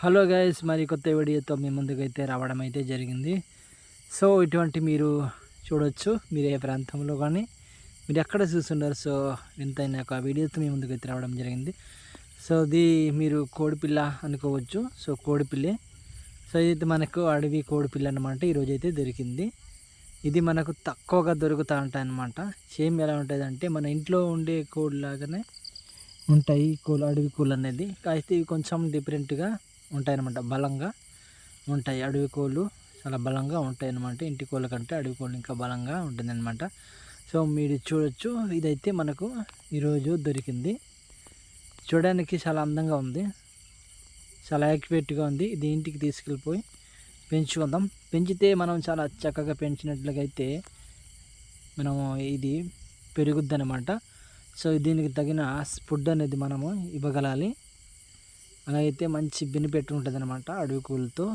Hello guys మరి కొత్త వీడియోతో మీ ముందుకైతే రావడం అయితే జరిగింది. సో ఇటువంటి మీరు చూడొచ్చు మీరు ఏ ప్రాంతంలో కానీ మీరు ఎక్కడ చూస్తున్నారు సో ఎంతైనా ఒక వీడియోతో మీ ముందుకైతే రావడం జరిగింది. సో ఇది మీరు కోడిపిల్ల అనుకోవచ్చు సో కోడిపిల్లే. సో ఇది మనకు అడవి కోడిపిల్ల అనమాట ఈరోజు అయితే దొరికింది. ఇది మనకు తక్కువగా దొరుకుతూ ఉంటాయి అన్నమాట. సేమ్ ఎలా ఉంటుందంటే మన ఇంట్లో ఉండే కోడిలాగానే ఉంటాయి కోళ్ళు అడవి కోళ్ళు అనేది. అయితే ఇవి కొంచెం డిఫరెంట్గా ఉంటాయన్నమాట. బలంగా ఉంటాయి. అడవి కోళ్ళు చాలా బలంగా ఉంటాయి అన్నమాట ఇంటి కోళ్ళ కంటే అడవి కోళ్ళు ఇంకా బలంగా ఉంటుంది అనమాట సో మీరు చూడొచ్చు. ఇదైతే మనకు ఈరోజు దొరికింది. చూడడానికి చాలా అందంగా ఉంది. చాలా యాక్యురేట్గా ఉంది. ఇది ఇంటికి తీసుకెళ్ళిపోయి పెంచుకుందాం. పెంచితే మనం చాలా చక్కగా పెంచినట్లయితే మనము ఇది పెరుగుద్ది అనమాట సో దీనికి తగిన ఫుడ్ అనేది మనము ఇవ్వగలాలి. అలాగైతే మంచి బెనిఫిట్ ఉంటుంది అనమాట అడవి కూలతో.